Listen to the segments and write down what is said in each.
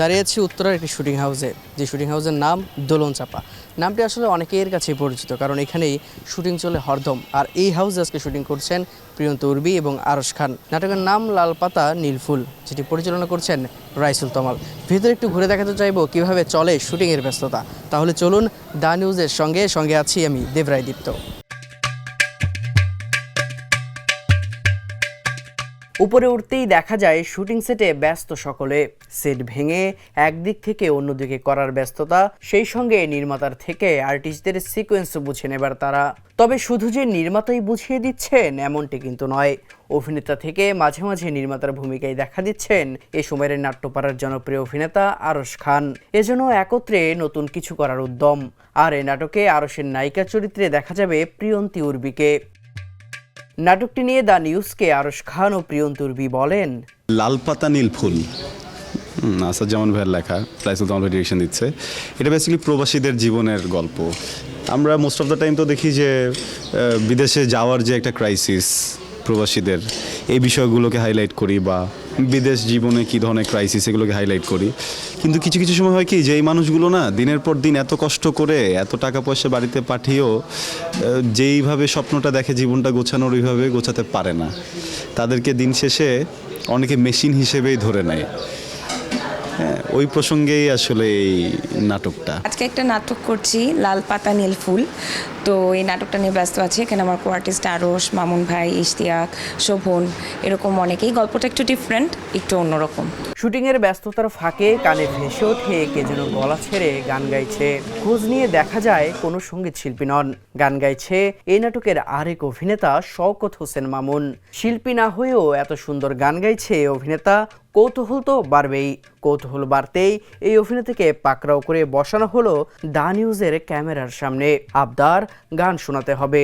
দাঁড়িয়ে আছি উত্তরার একটি শুটিং হাউসে যে শুটিং হাউসের নাম দোলন চাপা নামটি আসলে অনেকের কাছেই পরিচিত, কারণ এখানেই শুটিং চলে হরদম। আর এই হাউসে আজকে শুটিং করছেন প্রিয়ন্ত উর্বি এবং আরশ খান। নাটকের নাম লাল পাতা নীলফুল যেটি পরিচালনা করছেন রাইসুল তমাল। ভিতরে একটু ঘুরে দেখাতে চাইব কীভাবে চলে শুটিংয়ের ব্যস্ততা। তাহলে চলুন দা নিউজের সঙ্গে সঙ্গে আছি আমি, দেবরায় দীপ্ত। উপরে উঠতেই দেখা যায় শুটিং সেটে ব্যস্ত সকলে। সেট ভেঙে একদিক থেকে অন্যদিকে করার ব্যস্ততা, সেই সঙ্গে নির্মাতার থেকে আর্টিস্টদের সিকোয়েন্স বুঝে নেবার তারা। তবে শুধু যে নির্মাতাই বুঝিয়ে দিচ্ছেন, এমনটি কিন্তু নয়। অভিনেতা থেকে মাঝে মাঝে নির্মাতার ভূমিকায় দেখা দিচ্ছেন এ সময়ের নাট্যপাড়ার জনপ্রিয় অভিনেতা আরশ খান। এজন্য একত্রে নতুন কিছু করার উদ্যম। আর এ নাটকে আরশের নায়িকা চরিত্রে দেখা যাবে প্রিয়ন্তী উর্বিকে। নাটকটি নিয়ে দ্য নিউজকে আরশ খান ও প্রিয়ন্তুর্বি বলেন। লাল পাতা নীল ফুল আসাদ আসাদুজ্জামান ভাইয়ের লেখা রাইসুল তামাল ভাই ডিরেকশন দিচ্ছে। এটা বেসিক্যালি প্রবাসীদের জীবনের গল্প। আমরা মোস্ট অফ দ্য টাইম তো দেখি যে বিদেশে যাওয়ার যে একটা ক্রাইসিস প্রবাসীদের এই বিষয়গুলোকে হাইলাইট করি বা বিদেশ জীবনে কী ধরনের ক্রাইসিস এগুলোকে হাইলাইট করি। কিন্তু কিছু কিছু সময় হয় কি যে এই মানুষগুলো না দিনের পর দিন এত কষ্ট করে এত টাকা পয়সা বাড়িতে পাঠিয়েও যেইভাবে স্বপ্নটা দেখে জীবনটা গোছানোর ওইভাবে গোছাতে পারে না। তাদেরকে দিন শেষে অনেকে মেশিন হিসেবেই ধরে নেয়। হ্যাঁ ওই প্রসঙ্গেই আসলে এই নাটকটা। আজকে একটা নাটক করছি লাল পাতা নীল ফুল। তো এই নাটকটা নিয়ে ব্যস্ত আছি। এখানে আমার কো আর্টিস্ট আরস মামুন ভাই ইশতিয়াক শোভন এরকম অনেকেই। গল্পটা একটু ডিফারেন্ট একটু অন্যরকম। শুটিংয়ের ব্যস্ততার ফাঁকে কানে ভেসে ওঠে কে যেন গলা ছেড়ে গান গাইছে। খোঁজ নিয়ে দেখা যায় কোনো সংগীত শিল্পী নন। গান গাইছে এই নাটকের আরেক অভিনেতা শওকত হোসেন মামুন। শিল্পী না হয়েও এত সুন্দর গান গাইছে অভিনেতা কৌতূহল তো বাড়বেই, কৌতূহল বাড়তেই এই অভিনেতাকে পাকড়াও করে বসানো হলো দা নিউজের ক্যামেরার সামনে। আবদার, গান শোনাতে হবে।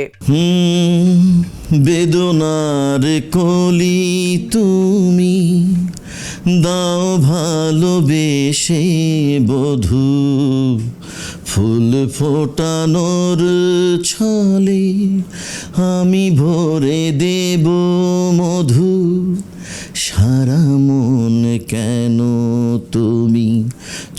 বেদনার কলি তুমি দাও ভালোবেসে বধু, ফুল ফোটানোর ছলে আমি ভরে দেব মধু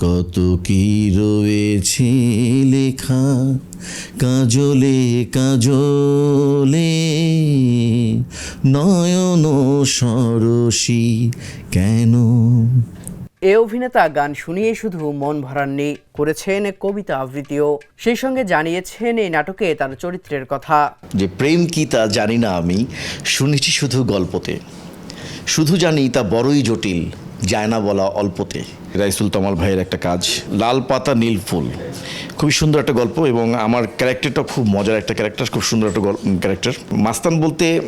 কত কি রয়েছে লেখা কাজলে কাজলে? নয়ন সরসী কেন? এ অভিনেতা গান শুনিয়ে শুধু মন ভরাননি করেছেন কবিতা আবৃত্তিও। সেই সঙ্গে জানিয়েছেন এই নাটকে তার চরিত্রের কথা। যে প্রেম কি তা জানি না আমি শুনেছি শুধু গল্পতে। শুধু জানি তা বড়ই জটিল যায় না বলা অল্পতে। রাইসুল তমাল ভাইয়ের একটা কাজ। লাল পাতা, নীল ফুল। খুবই সুন্দর একটা গল্প এবং আমার ক্যারেক্টারটা খুব মজার একটা ক্যারেক্টার, খুব সুন্দর একটা ক্যারেক্টার। মাস্তান বলতে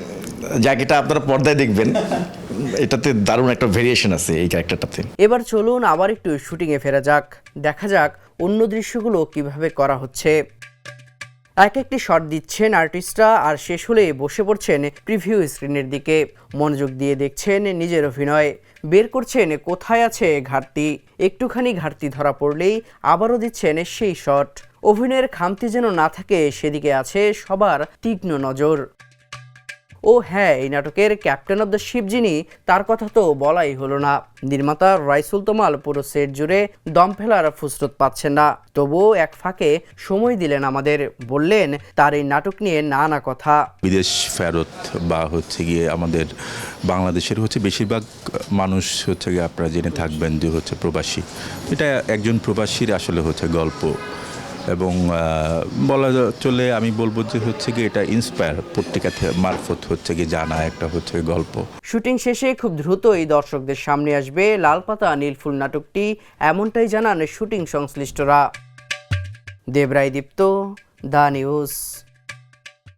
যাকেটা আপনারা পর্দায় দেখবেন, এটাতে দারুণ একটা ভেরিয়েশন আছে এই ক্যারেক্টারটাতে। এবার চলুন আবার একটু শুটিংয়ে ফেরা যাক। দেখা যাক অন্য দৃশ্যগুলো কীভাবে করা হচ্ছে। এক একটি শট দিচ্ছেন আর্টিস্টরা আর শেষ হলে বসে পড়ছেন প্রিভিউ স্ক্রিনের দিকে। মনোযোগ দিয়ে দেখছেন নিজের অভিনয়। বের করছেন কোথায় আছে ঘাটতি। একটুখানি ঘাটতি ধরা পড়লেই আবারও দিচ্ছেন সেই শট অভিনয়ের খামতি যেন না থাকে, সেদিকে আছে সবার তীক্ষ্ণ নজর। ও হ্যাঁ এই নাটকের ক্যাপ্টেন অব দ্য শিপ যিনি, তার কথা তো বলাই হলো না। নির্মাতা রাইসুল তোমাল পুরো সেট জুড়ে দম ফেলার ফুসরত পাচ্ছেন না। তবুও এক ফাঁকে সময় দিলেন আমাদের, বললেন, তার এই নাটক নিয়ে নানা কথা। বিদেশ ফেরত বা হচ্ছে গিয়ে আমাদের বাংলাদেশের হচ্ছে বেশিরভাগ মানুষ হচ্ছে গিয়ে আপনারা জেনে থাকবেন যে হচ্ছে প্রবাসী। এটা একজন প্রবাসীর আসলে হচ্ছে গল্প। এবং বলা চলে আমি বলব যে হচ্ছে কি এটা ইন্সপায়ার পত্রিকা মারফত হচ্ছে কি জানা একটা হচ্ছে গল্প। শুটিং শেষে খুব দ্রুত এই দর্শকদের সামনে আসবে লালপাতা, নীলফুল নাটকটি, এমনটাই জানান শুটিং সংশ্লিষ্টরা। Debroy Dipto, the news.